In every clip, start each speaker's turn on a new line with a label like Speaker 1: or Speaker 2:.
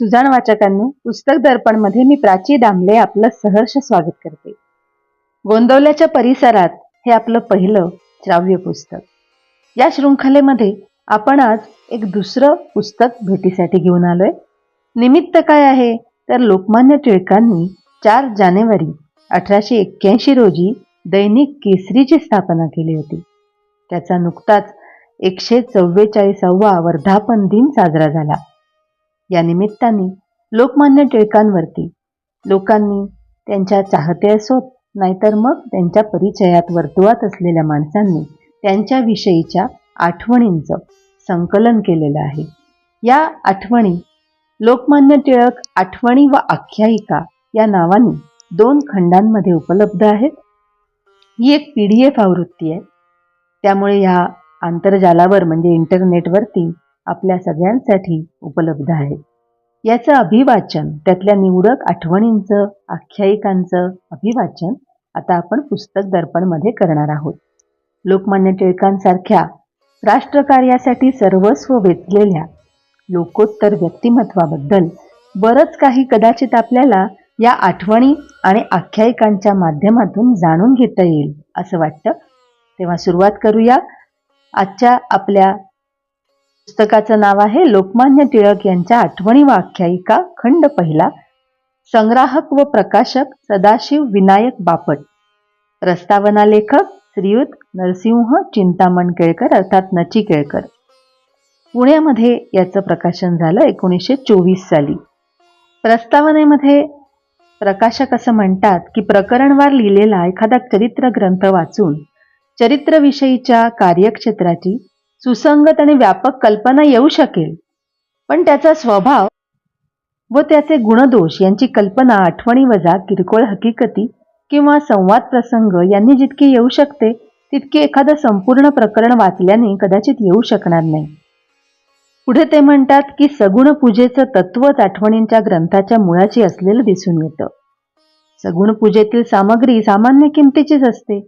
Speaker 1: सुजाण वाचकांनो पुस्तक दर्पणमध्ये मी प्राची दामले आपलं सहर्ष स्वागत करते. गोंदवल्याच्या परिसरात हे आपलं पहिलं श्राव्य पुस्तक. या शृंखलेमध्ये आपण आज एक दुसरं पुस्तक भेटीसाठी घेऊन आलोय. निमित्त काय आहे तर लोकमान्य टिळकांनी चार जानेवारी अठराशे एक्क्याऐंशी रोजी दैनिक केसरीची स्थापना केली होती. त्याचा नुकताच एकशे चव्वेचाळीसावा वर्धापन दिन साजरा झाला. या निमित्ताने लोकमान्य टिळकांवरती लोकांनी त्यांच्या चाहते असोत नाहीतर मग त्यांच्या परिचयात वर्तुळात असलेल्या माणसांनी त्यांच्याविषयीच्या आठवणींचं संकलन केलेलं आहे. या आठवणी लोकमान्य टिळक आठवणी व आख्यायिका या नावाने दोन खंडांमध्ये उपलब्ध आहेत. ही एक पी डी एफ आवृत्ती आहे. त्यामुळे ह्या आंतरजालावर म्हणजे इंटरनेटवरती आपल्या सगळ्यांसाठी उपलब्ध आहे. याचं अभिवाचन त्यातल्या निवडक आठवणींचं आख्यायिकांचं अभिवाचन आता आपण पुस्तक दर्पणमध्ये करणार आहोत. लोकमान्य टिळकांसारख्या राष्ट्रकार्यासाठी सर्वस्व वेचलेल्या लोकोत्तर व्यक्तिमत्वाबद्दल बरंच काही कदाचित आपल्याला या आठवणी आणि आख्यायिकांच्या माध्यमातून जाणून घेता येईल असं वाटतं. तेव्हा सुरुवात करूया. आजच्या आपल्या पुस्तकाचं नाव आहे लोकमान्य टिळक यांच्या आठवणी वाख्यायिका खंड पहिला. संग्राहक व प्रकाशक सदाशिव विनायक बापट. प्रस्तावना लेखक श्रीयुत नरसिंह चिंतामण केळकर अर्थात नची केळकर पुण्यामध्ये याचं प्रकाशन झालं एकोणीसशे चोवीस साली. प्रस्तावनेमध्ये प्रकाशक असं म्हणतात की प्रकरणवार लिहिलेला एखादा चरित्र ग्रंथ वाचून चरित्रविषयीच्या कार्यक्षेत्राची सुसंगत आणि व्यापक कल्पना येऊ शकेल. पण त्याचा स्वभाव व त्याचे गुणदोष यांची कल्पना आठवणी वजा किरकोळ हकीकती किंवा संवाद प्रसंग यांनी जितकी येऊ शकते तितके एखादं संपूर्ण प्रकरण वाचल्याने कदाचित येऊ शकणार नाही. पुढे ते म्हणतात की सगुण पूजेचं तत्वच आठवणींच्या ग्रंथाच्या मुळाची असलेलं दिसून येतं. सगुण पूजेतील सामग्री सामान्य किमतीचीच असते.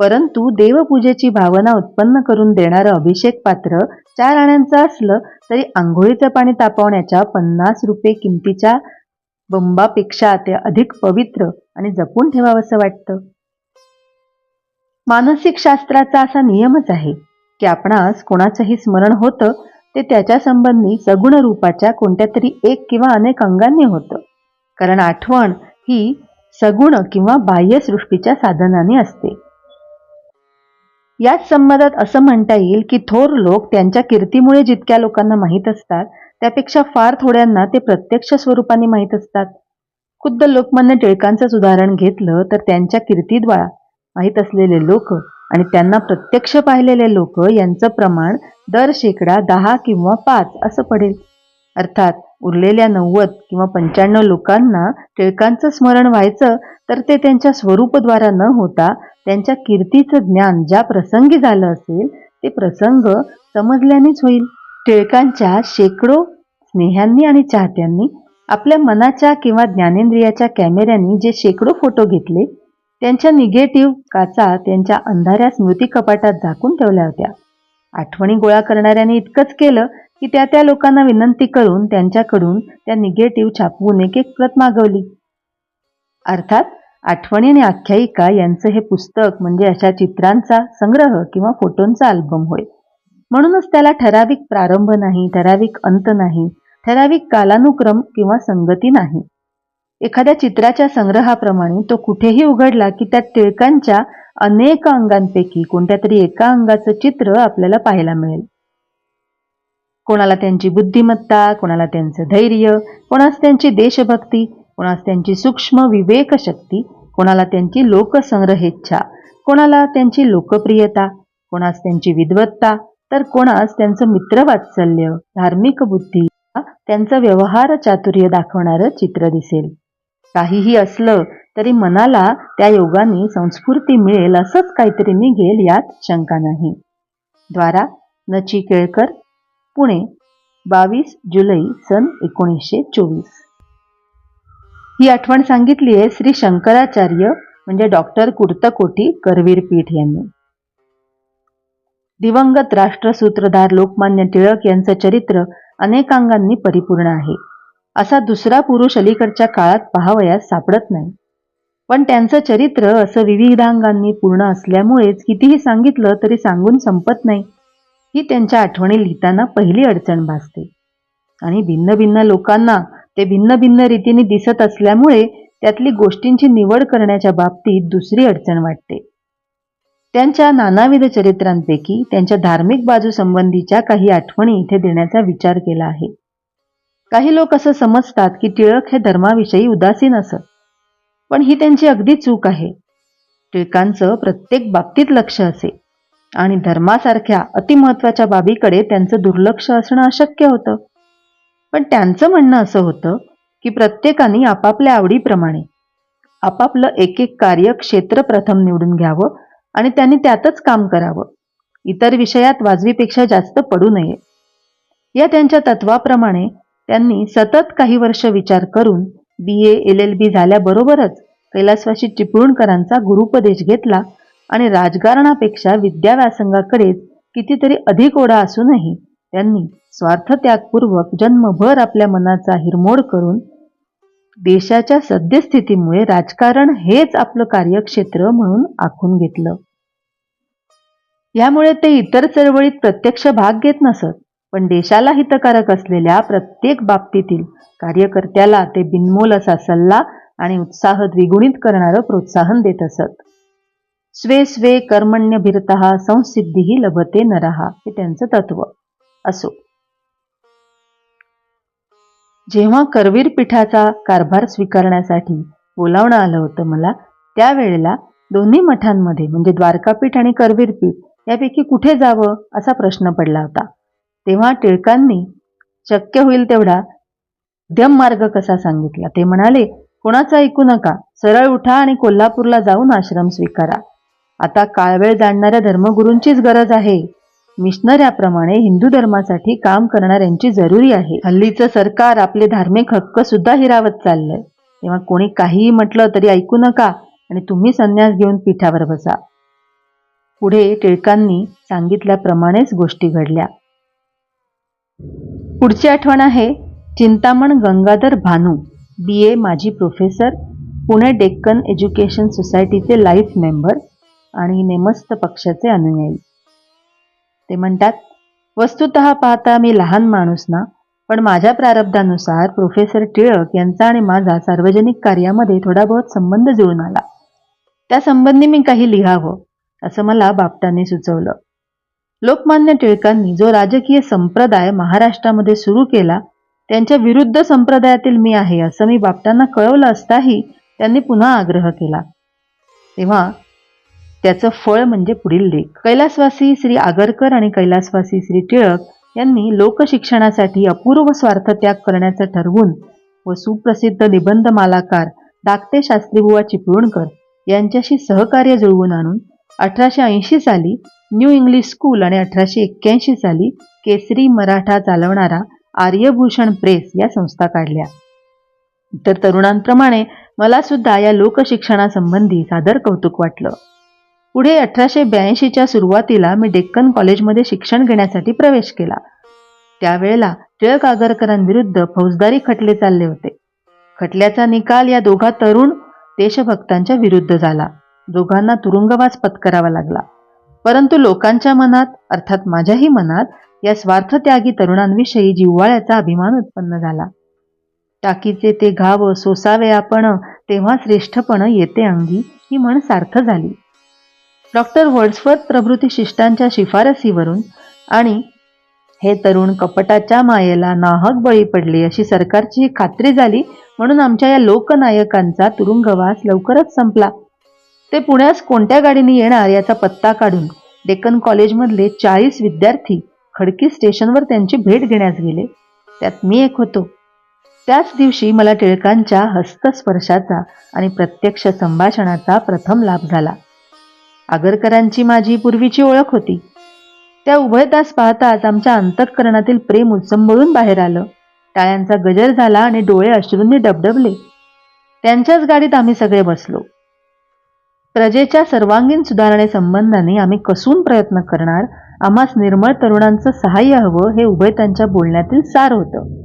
Speaker 1: परंतु देवपूजेची भावना उत्पन्न करून देणारं अभिषेक पात्र चार आण्यांचं असलं तरी आंघोळीचं पाणी तापवण्याच्या पन्नास रुपये किमतीच्या बंबापेक्षा ते अधिक पवित्र आणि जपून ठेवावंसं वाटतं. मानसिक शास्त्राचा असा नियमच आहे की आपणास कोणाचंही स्मरण होतं ते त्याच्या संबंधी सगुण रूपाच्या कोणत्या तरी एक किंवा अनेक अंगांनी होतं. कारण आठवण ही सगुण किंवा बाह्यसृष्टीच्या साधनाने असते. याच संबंधात असं म्हणता येईल की थोर लोक त्यांच्या कीर्तीमुळे जितक्या लोकांना माहीत असतात त्यापेक्षा फार थोड्यांना ते प्रत्यक्ष स्वरूपाने माहीत असतात. खुद्द लोकमान्य टिळकांचंच उदाहरण घेतलं तर त्यांच्या कीर्तीद्वारा माहीत असलेले लोक आणि त्यांना प्रत्यक्ष पाहिलेले लोक यांचं प्रमाण दर शेकडा दहा किंवा पाच असं पडेल. अर्थात उरलेल्या नव्वद किंवा पंच्याण्णव लोकांना टिळकांचं स्मरण व्हायचं तर ते त्यांच्या स्वरूपद्वारा न होता त्यांच्या कीर्तीचं ज्ञान ज्या प्रसंगी झालं असेल ते प्रसंग समजल्यानेच होईल. टिळकांच्या शेकडो स्नेहांनी आणि चाहत्यांनी आपल्या मनाच्या किंवा ज्ञानेंद्रियाच्या कॅमेऱ्यांनी जे शेकडो फोटो घेतले त्यांच्या निगेटिव्ह काचा त्यांच्या अंधाऱ्या स्मृती कपाटात झाकून ठेवल्या होत्या. आठवणी गोळा करणाऱ्याने इतकंच केलं की त्या त्या लोकांना विनंती करून त्यांच्याकडून त्या निगेटिव्ह छापवून एक एक प्रत मागवली. अर्थात आठवणी आणि आख्यायिका यांचं हे पुस्तक म्हणजे अशा चित्रांचा संग्रह किंवा फोटोंचा अल्बम होय. म्हणूनच त्याला ठराविक प्रारंभ नाही ठराविक अंत नाही ठराविक कालानुक्रम किंवा संगती नाही. एखाद्या चित्राच्या संग्रहाप्रमाणे तो कुठेही उघडला की त्या टिळकांच्या अनेक अंगांपैकी कोणत्या तरी एका अंगाचं चित्र आपल्याला पाहायला मिळेल. कोणाला त्यांची बुद्धिमत्ता कोणाला त्यांचं धैर्य कोणास त्यांची देशभक्ती कोणास त्यांची सूक्ष्म विवेक शक्ती कोणाला त्यांची लोकसंग्रहेच्छा कोणाला त्यांची लोकप्रियता कोणास त्यांची विद्वत्ता तर कोणास त्यांचं मित्रवात्सल्य धार्मिक बुद्धी त्यांचं व्यवहार चातुर्य दाखवणारं चित्र दिसेल. काहीही असलं तरी मनाला त्या योगाने संस्फूर्ती मिळेल असंच काहीतरी निघेल यात शंका नाही. द्वारा नची केळकर पुणे बावीस जुलै सन एकोणीसशे चोवीस. ही आठवण सांगितली आहे श्री शंकराचार्य म्हणजे डॉक्टर कुर्तकोटी करवीर पीठ यांनी. दिवंगत राष्ट्रसूत्रधार लोकमान्य टिळक यांचं चरित्र अनेकांगांनी परिपूर्ण आहे. असा दुसरा पुरुष अलीकडच्या काळात पाहावयास सापडत नाही. पण त्यांचं चरित्र असं विविधांगांनी पूर्ण असल्यामुळेच कितीही सांगितलं तरी सांगून संपत नाही. ही त्यांच्या आठवणी लिहिताना पहिली अडचण भासते. आणि भिन्न भिन्न लोकांना ते भिन्न भिन्न रीतीने दिसत असल्यामुळे त्यातली गोष्टींची निवड करण्याच्या बाबतीत दुसरी अडचण वाटते. त्यांच्या नानाविध चरित्रांपैकी त्यांच्या धार्मिक बाजू संबंधीच्या काही आठवणी इथे देण्याचा विचार केला आहे. काही लोक असं समजतात की टिळक हे धर्माविषयी उदासीन असत पण ही त्यांची अगदी चूक आहे. टिळकांचं प्रत्येक बाबतीत लक्ष असे. आणि धर्मासारख्या अतिमहत्वाच्या बाबीकडे त्यांचं दुर्लक्ष असणं अशक्य होतं. पण त्यांचं म्हणणं असं होतं की प्रत्येकाने आपापल्या आवडीप्रमाणे आपापलं एक एक कार्यक्षेत्र प्रथम निवडून घ्यावं आणि त्यांनी त्यातच काम करावं. इतर विषयात वाजवीपेक्षा जास्त पडू नये. या त्यांच्या तत्वाप्रमाणे त्यांनी सतत काही वर्ष विचार करून बी ए एल एल बी झाल्याबरोबरच कैलासवासी चिपळूणकरांचा गुरुपदेश घेतला आणि राजकारणापेक्षा विद्याव्यासंगाकडेच कितीतरी अधिक ओढा असूनही त्यांनी स्वार्थत्यागपूर्वक जन्मभर आपल्या मनाचा हिरमोड करून देशाच्या सद्यस्थितीमुळे राजकारण हेच आपलं कार्यक्षेत्र म्हणून आखून घेतलं. यामुळे ते इतर चळवळीत प्रत्यक्ष भाग घेत नसत पण देशाला हितकारक असलेल्या प्रत्येक बाबतीतील कार्यकर्त्याला ते बिनमोल असा सल्ला आणि उत्साह द्विगुणित करणारं प्रोत्साहन देत असत. स्वे स्वे कर्मण्यभिरत संसिद्धीही लभते नरहा हे त्यांचं तत्व. असो. जेव्हा करवीर पीठाचा कारभार स्वीकारण्यासाठी बोलावणं आलं होतं मला त्यावेळेला दोन्ही मठांमध्ये म्हणजे द्वारकापीठ आणि करवीर पीठ यापैकी कुठे जावं असा प्रश्न पडला होता. तेव्हा टिळकांनी शक्य होईल तेवढा मध्यम मार्ग कसा सांगितला? ते म्हणाले कोणाचं ऐकू नका. सरळ उठा आणि कोल्हापूरला जाऊन आश्रम स्वीकारा. आता काळवेळ जाणणाऱ्या धर्मगुरूंचीच गरज आहे. मिशनऱ्याप्रमाणे हिंदू धर्मासाठी काम करणाऱ्यांची जरुरी आहे. हल्लीचं सरकार आपले धार्मिक हक्क सुद्धा हिरावत चाललंय. तेव्हा कोणी काहीही म्हटलं तरी ऐकू नका आणि तुम्ही संन्यास घेऊन पीठावर बसा. पुढे टिळकांनी सांगितल्याप्रमाणेच गोष्टी घडल्या. पुढची आठवण आहे चिंतामण गंगाधर भानू बी ए माजी प्रोफेसर पुणे डेक्कन एज्युकेशन सोसायटीचे लाईफ मेंबर आणि नेमस्त पक्षाचे अनुयायी. ते म्हणतात वस्तुत पाहता मी लहान माणूस ना पण माझ्या प्रारब्धानुसार प्रोफेसर टिळक यांचा आणि माझा सार्वजनिक कार्यामध्ये थोडा बहुत संबंध जुळून आला. त्या संबंधी मी काही लिहावं असं मला बापटांनी सुचवलं. लोकमान्य टिळकांनी जो राजकीय संप्रदाय महाराष्ट्रामध्ये सुरू केला त्यांच्या विरुद्ध संप्रदायातील मी आहे असं मी बापटांना कळवलं असताही त्यांनी पुन्हा आग्रह केला. तेव्हा त्याचं फळ म्हणजे पुढील लेख. कैलासवासी श्री आगरकर आणि कैलासवासी श्री टिळक यांनी लोकशिक्षणासाठी अपूर्व स्वार्थ त्याग करण्याचं ठरवून व सुप्रसिद्ध निबंध मालाकार धाकटे शास्त्रीबुवा चिपळूणकर यांच्याशी सहकार्य जुळवून आणून अठराशे ऐंशी साली न्यू इंग्लिश स्कूल आणि अठराशे एक्क्याऐंशी साली केसरी मराठा चालवणारा आर्यभूषण प्रेस या संस्था काढल्या. तर तरुणांप्रमाणे मला सुद्धा या लोकशिक्षणासंबंधी सादर कौतुक वाटलं. पुढे अठराशे ब्याऐंशीच्या सुरुवातीला मी डेक्कन कॉलेजमध्ये शिक्षण घेण्यासाठी प्रवेश केला. त्यावेळेला टिळक आगरकरांविरुद्ध फौजदारी खटले चालले होते. खटल्याचा निकाल या दोघा तरुण देशभक्तांच्या विरुद्ध झाला. दोघांना तुरुंगवास पत्करावा लागला. परंतु लोकांच्या मनात अर्थात माझ्याही मनात या स्वार्थत्यागी तरुणांविषयी जिव्हाळ्याचा अभिमान उत्पन्न झाला. टाकीचे ते घाव सोसावे आपण तेव्हा श्रेष्ठपण येते अंगी ही म्हण सार्थ झाली. डॉक्टर वर्ड्सवर्थ प्रभृती शिष्टांच्या शिफारसीवरून आणि हे तरुण कपटाच्या मायेला नाहक बळी पडले अशी सरकारची खात्री झाली म्हणून आमच्या या लोकनायकांचा तुरुंगवास लवकरच संपला. ते पुण्यास कोणत्या गाडीने येणार याचा पत्ता काढून डेक्कन कॉलेजमधले चाळीस विद्यार्थी खडकी स्टेशनवर त्यांची भेट घेण्यास गेले. त्यात मी एक होतो. त्याच दिवशी मला टिळकांच्या हस्तस्पर्शाचा आणि प्रत्यक्ष संभाषणाचा प्रथम लाभ झाला. आगरकरांची माझी पूर्वीची ओळख होती. त्या उभयतास पाहताच आमच्या अंतःकरणातील प्रेम उचंबळून बाहेर आलं. टाळ्यांचा गजर झाला आणि डोळे अश्रूंनी डबडबले. त्यांच्याच गाडीत आम्ही सगळे बसलो. प्रजेच्या सर्वांगीण सुधारणेसंबंधाने आम्ही कसून प्रयत्न करणार आम्हास निर्मळ तरुणांचं सहाय्य हवं हे उभय त्यांच्या बोलण्यातील सार होतं.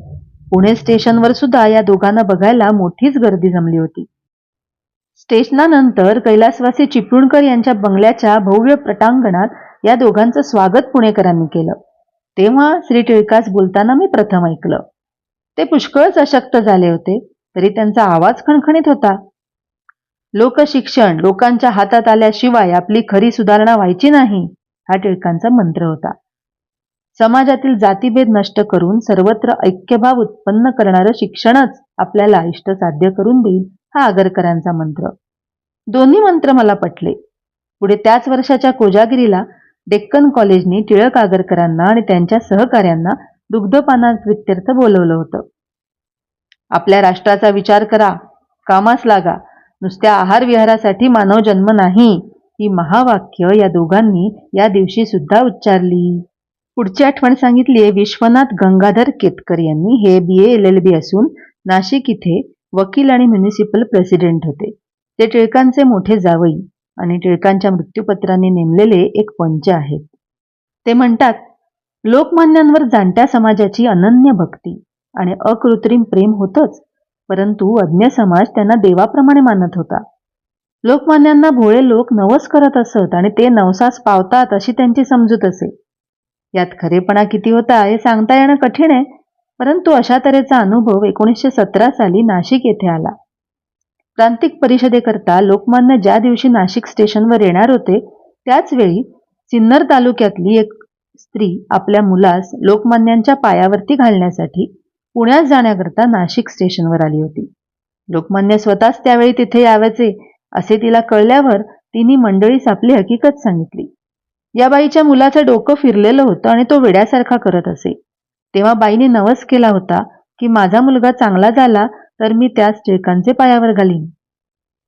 Speaker 1: पुणे स्टेशनवर सुद्धा या दोघांना बघायला मोठीच गर्दी जमली होती. स्टेशनानंतर कैलासवासी चिपळूणकर यांच्या बंगल्याच्या भव्य पटांगणात या दोघांचं स्वागत पुणेकरांनी केलं. तेव्हा श्री टिळकास बोलताना मी प्रथम ऐकलं. ते पुष्कळच अशक्त झाले होते तरी त्यांचा आवाज खणखणीत होता. लोकशिक्षण लोकांच्या हातात आल्याशिवाय आपली खरी सुधारणा व्हायची नाही हा टिळकांचा मंत्र होता. समाजातील जातीभेद नष्ट करून सर्वत्र ऐक्यभाव उत्पन्न करणारं शिक्षणच आपल्याला इष्ट साध्य करून देईल हा आगरकरांचा मंत्र. दोन्ही मंत्र मला पटले. पुढे त्याच वर्षाच्या कोजागिरीला डेक्कन कॉलेजने टिळक आगरकरांना आणि त्यांच्या सहकाऱ्यांना दुग्धपाना प्रित्यर्थ बोलवलं होतं. आपल्या राष्ट्राचा विचार करा कामास लागा नुसत्या आहार विहारासाठी मानव जन्म नाही ही महावाक्य या दोघांनी या दिवशी सुद्धा उच्चारली. पुढची आठवण सांगितली आहे विश्वनाथ गंगाधर केतकर यांनी. हे बी ए एल एल बी असून नाशिक इथे वकील आणि म्युनिसिपल प्रेसिडेंट होते. ते टिळकांचे मोठे जावई आणि टिळकांच्या मृत्यूपत्राने नेमलेले एक पंच आहेत. ते म्हणतात लोकमान्यांवर जाणत्या समाजाची अनन्य भक्ती आणि अकृत्रिम प्रेम होतच परंतु अज्ञ समाज त्यांना देवाप्रमाणे मानत होता. लोकमान्यांना भोळे लोक नवस करत असत आणि ते नवसास पावतात अशी त्यांची समजूत असे. यात खरेपणा किती होता हे सांगता येणं कठीण आहे परंतु अशा तऱ्हेचा अनुभव एकोणीसशे सतरा साली नाशिक येथे आला. प्रांतिक परिषदेकरता लोकमान्य ज्या दिवशी नाशिक स्टेशनवर येणार होते त्याच वेळी सिन्नर तालुक्यातली एक स्त्री आपल्या मुलास लोकमान्यांच्या पायावरती घालण्यासाठी पुण्यात जाण्याकरता नाशिक स्टेशनवर आली होती. लोकमान्य स्वतःच त्यावेळी तिथे यावयाचे असे तिला कळल्यावर तिने मंडळीस आपली हकीकत सांगितली. या बाईच्या मुलाचं डोकं फिरलेलं होतं आणि तो वेड्यासारखा करत असे. तेव्हा बाईने नवस केला होता की माझा मुलगा चांगला झाला तर मी त्यास टिळकांचे पायावर घालीन.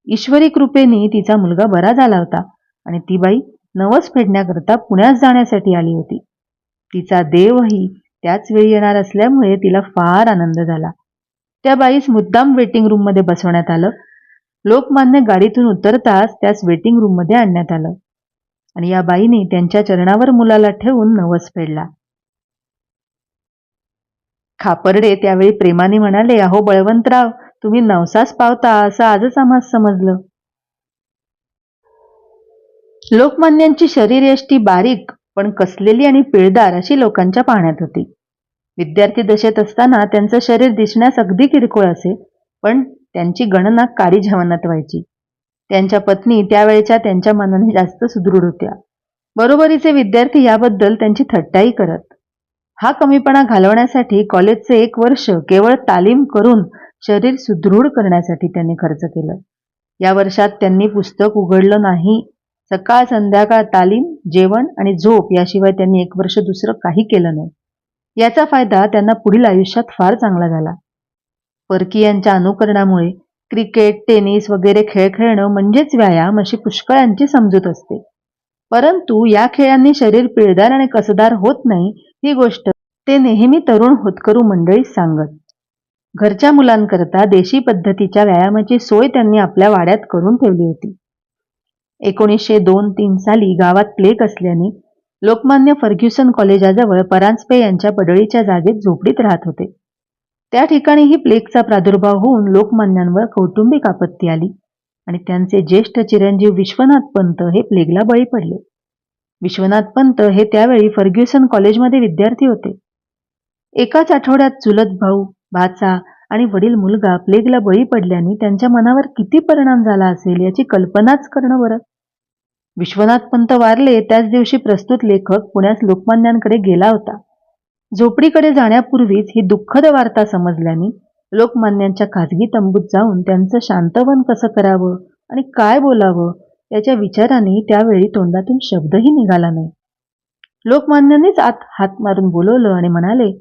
Speaker 1: ईश्वरी कृपेने तिचा मुलगा बरा झाला होता आणि ती बाई नवस फेडण्याकरता पुण्यास जाण्यासाठी आली होती. तिचा देवही त्याच वेळी येणार असल्यामुळे तिला फार आनंद झाला. त्या बाईस मुद्दाम वेटिंग रूममध्ये बसवण्यात आलं. लोकमान्य गाडीतून उतरताच त्यास वेटिंग रूममध्ये आणण्यात आलं. आणि या बाईने त्यांच्या चरणावर मुलाला ठेवून नवस फेडला. खापर्डे त्यावेळी प्रेमाने म्हणाले अहो बळवंतराव तुम्ही नवसास पावता असं आजच आम्हाला समजलं. लोकमान्यांची शरीरयष्टी बारीक पण कसलेली आणि पिळदार अशी लोकांच्या पाहण्यात होती. विद्यार्थी दशेत असताना त्यांचं शरीर दिसण्यास अगदी किरकोळ असे पण त्यांची गणना काळी झवनात व्हायची. त्यांच्या पत्नी त्यावेळेच्या त्यांच्या मनाने जास्त सुदृढ होत्या. बरोबरीचे विद्यार्थी याबद्दल त्यांची थट्टाई करत हा कमीपणा घालवण्यासाठी कॉलेजचे एक वर्ष केवळ तालीम करून शरीर सुदृढ करण्यासाठी त्यांनी खर्च केलं. या वर्षात त्यांनी पुस्तक उघडलं नाही. सकाळ संध्याकाळ तालीम जेवण आणि झोप याशिवाय त्यांनी एक वर्ष दुसरं काही केलं नाही. याचा फायदा त्यांना पुढील आयुष्यात फार चांगला झाला. परकीयांच्या अनुकरणामुळे क्रिकेट टेनिस वगैरे खेळ खेळणं म्हणजेच व्यायाम अशी पुष्कळांची समजूत असते. परंतु या खेळांनी शरीर पिळदार आणि कसदार होत नाही ही गोष्ट ते नेहमी तरुण होतकरू मंडळीत सांगत. घरच्या मुलांकरता देशी पद्धतीच्या व्यायामाची सोय त्यांनी आपल्या वाड्यात करून ठेवली होती. एकोणीसशे दोन तीन साली गावात प्लेग असल्याने लोकमान्य फर्ग्युसन कॉलेजाजवळ परांजपे यांच्या पडळीच्या जागेत झोपडीत राहत होते. त्या ठिकाणीही प्लेगचा प्रादुर्भाव होऊन लोकमान्यांवर कौटुंबिक आपत्ती आली. आणि त्यांचे ज्येष्ठ चिरंजीव विश्वनाथ पंत हे प्लेगला बळी पडले. विश्वनाथ पंत हे त्यावेळी फर्ग्युसन कॉलेजमध्ये विद्यार्थी होते. एकाच आठवड्यात चुलत भाऊ भाचा आणि वडील मुलगा प्लेगला बळी पडल्याने त्यांच्या मनावर किती परिणाम झाला असेल याची कल्पनाच करणं बरं. विश्वनाथ पंत वारले त्याच दिवशी प्रस्तुत लेखक पुण्यास लोकमान्यांकडे गेला होता. झोपडीकडे जाण्यापूर्वीच ही दुःखद वार्ता समजल्याने लोकमान्यांच्या खाजगी तंबूत जाऊन त्यांचं शांतवन कसं करावं आणि काय बोलावं याच्या विचाराने त्यावेळी तोंडातून शब्दही निघाला नाही. लोकमान्यांनीच आत हात मारून बोलवलं आणि म्हणाले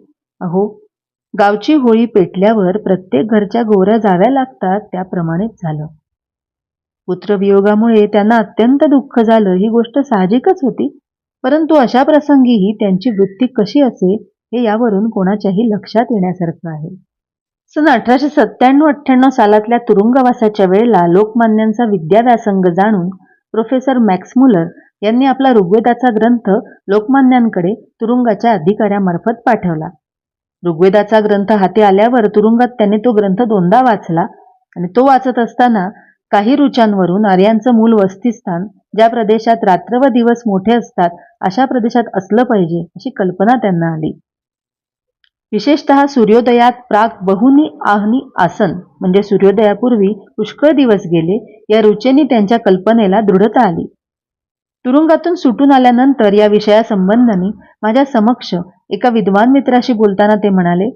Speaker 1: अहो गावची होळी पेटल्यावर प्रत्येक घरच्या गोऱ्या जाव्या लागतात त्याप्रमाणेच झालं. पुत्रवियोगामुळे त्यांना अत्यंत दुःख झालं ही गोष्ट साहजिकच होती. परंतु अशा प्रसंगीही त्यांची वृत्ती कशी असे हे यावरून कोणाच्याही लक्षात येण्यासारखं आहे. सन अठराशे सत्त्याण्णव अठ्ठ्याण्णव सालातल्या तुरुंगवासाच्या वेळेला लोकमान्यांचा विद्याव्यासंग जाणून प्रोफेसर मॅक्समुलर यांनी आपला ऋग्वेदाचा ग्रंथ लोकमान्यांकडे तुरुंगाच्या अधिकाऱ्यामार्फत पाठवला. ऋग्वेदाचा ग्रंथ हाती आल्यावर तुरुंगात त्याने तो ग्रंथ दोनदा वाचला आणि तो वाचत असताना काही रुचांवरून आर्यांचं मूल वस्तीस्थान ज्या प्रदेशात रात्र व दिवस मोठे असतात अशा प्रदेशात असलं पाहिजे अशी कल्पना त्यांना आली. विशेषतः सूर्योदयात प्राग बहुनी आहनी आसन म्हणजे सूर्योदयापूर्वी पुष्कळ दिवस गेले या रुचेने त्यांच्या कल्पनेला दृढता आली. तुरुंगातून सुटून आल्यानंतर या विषयासंबंधाने माझ्या समक्ष एका विद्वान मित्राशी बोलताना ते म्हणाले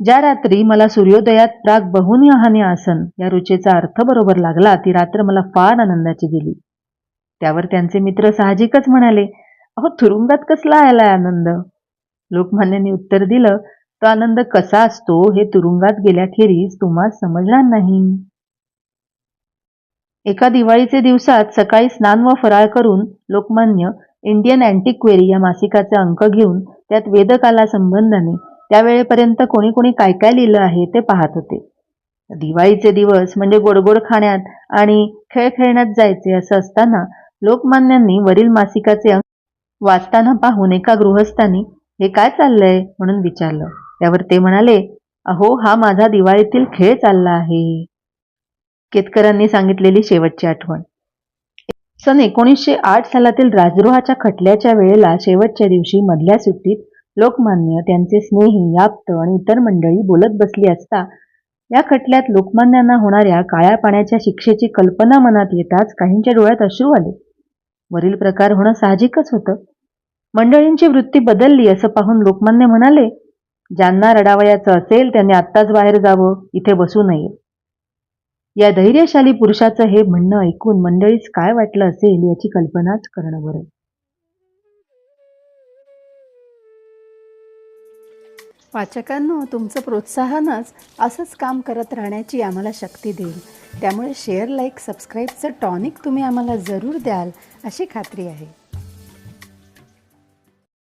Speaker 1: ज्या रात्री मला सूर्योदयात प्राग बहुनी आहाने आसन या रुचेचा अर्थ बरोबर लागला ती रात्र मला फार आनंदाची गेली. त्यावर त्यांचे मित्र साहजिकच म्हणाले अहो तुरुंगात कसला आला आनंद? लोकमान्यांनी उत्तर दिलं तो आनंद कसा असतो हे तुरुंगात गेल्याखेरीज तुम्हाला समजणार नाही. एका दिवाळीचे दिवसात सकाळी स्नान व फराळ करून लोकमान्य इंडियन अँटिक्वेरी या मासिकाचे अंक घेऊन त्यात वेदकाला संबंधाने त्यावेळेपर्यंत कोणी कोणी काय काय लिहिलं आहे ते पाहत होते. दिवाळीचे दिवस म्हणजे गोडगोड खाण्यात आणि खेळ खेळण्यात जायचे असं असताना लोकमान्यांनी वरील मासिकाचे अंक वाचताना पाहून एका गृहस्थानी हे काय चाललंय म्हणून विचारलं. त्यावर ते म्हणाले अहो हा माझा दिवाळीतील खेळ चालला आहे. केतकरांनी सांगितलेली शेवटची आठवण. सन एकोणीसशे आठ सालातील राजद्रोहाच्या खटल्याच्या वेळेला शेवटच्या दिवशी मधल्या सुट्टीत लोकमान्य त्यांचे स्नेही याप्त आणि इतर मंडळी बोलत बसली असता या खटल्यात लोकमान्यांना होणाऱ्या काळ्या पाण्याच्या शिक्षेची कल्पना मनात येताच काहींच्या डोळ्यात अश्रू आले. वरील प्रकार होणं साहजिकच होतं. मंडळींची वृत्ती बदलली असं पाहून लोकमान्य म्हणाले ज्यांना रडावयाचं असेल त्यांनी आत्ताच बाहेर जावं इथे बसू नये. या धैर्यशाली पुरुषाचं हे म्हणणं ऐकून मंडळीच काय वाटलं असेल याची कल्पनाच करणं बरं.
Speaker 2: वाचकांनो तुमचं प्रोत्साहनच असंच काम करत राहण्याची आम्हाला शक्ती देईल. त्यामुळे शेअर लाईक सबस्क्राईबचं टॉनिक तुम्ही आम्हाला जरूर द्याल अशी खात्री आहे.